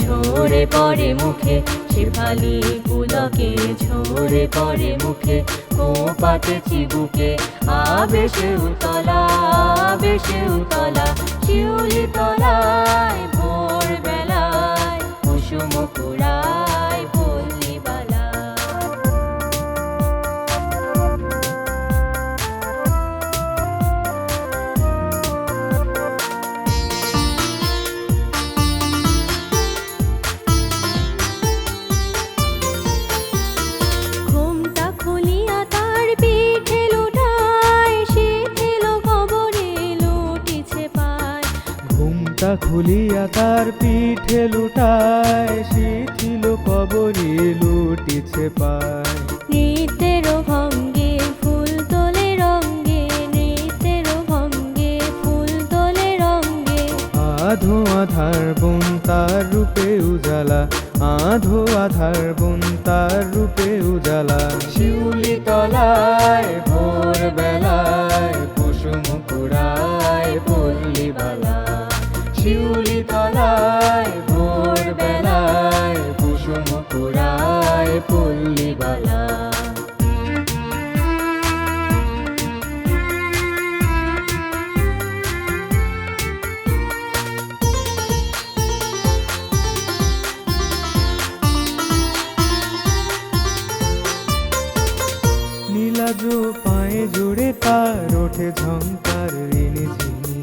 ঝরে পড়ে মুখে, শেফালি পুলকে ঝরে পড়ে মুখে কোপাতেছি চিবুকে, আবেশে উতলা আবেশে উতলা, শিউলি তলায় ঘুমটা খুলিয়া তার পিঠে লুটায় শিথিল কবরে লুটিছে পায়। নৃত্যের ভঙ্গে ফুল তোলে রঙ্গে নৃত্যের ভঙ্গে ফুল তোলে রঙ্গে। আধো আধার বোন তার রূপে উজালা আধো আধার বোন তার রূপে উজালা। শিউলি তলায় ভোর তার ওঠে ঝঙ্কার ঋণি চিনি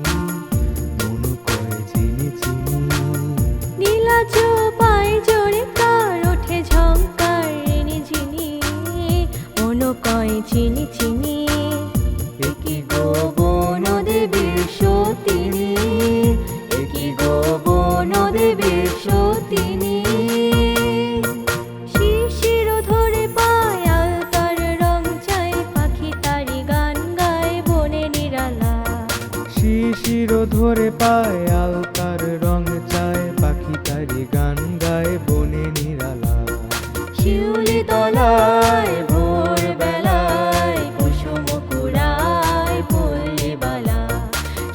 মন করে চিনি চিনি। নীলা চোপায় জোরে কার ওঠে ঝঙ্কার রেনি চিনি মন কয় চিনি চিনি। একই গোবন শিশির ধরে পায়, আলতার রং চায় পাখি তারি গান গায়, বনে নিরালা শিউলি তলায় ভোর বেলায় কুসুম কুড়ায় পল্লীবালা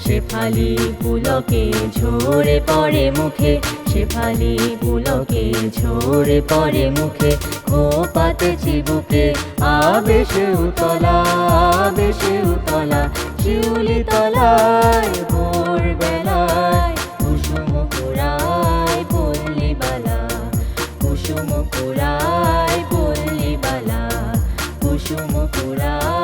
শেফালি পুলকে ঝরে পড়ে মুখে, শেফালি পুলকে ঝরে পড়ে মুখে। খোপাতে চিবুকে, আবেশে উতলা আবেশে উতলা। শিউলি তলায় ভোর বেলায় কুসুম কোড়ায় পল্লি বালা কুসুম কোড়ায় পল্লি বালা কুসুম কোড়ায়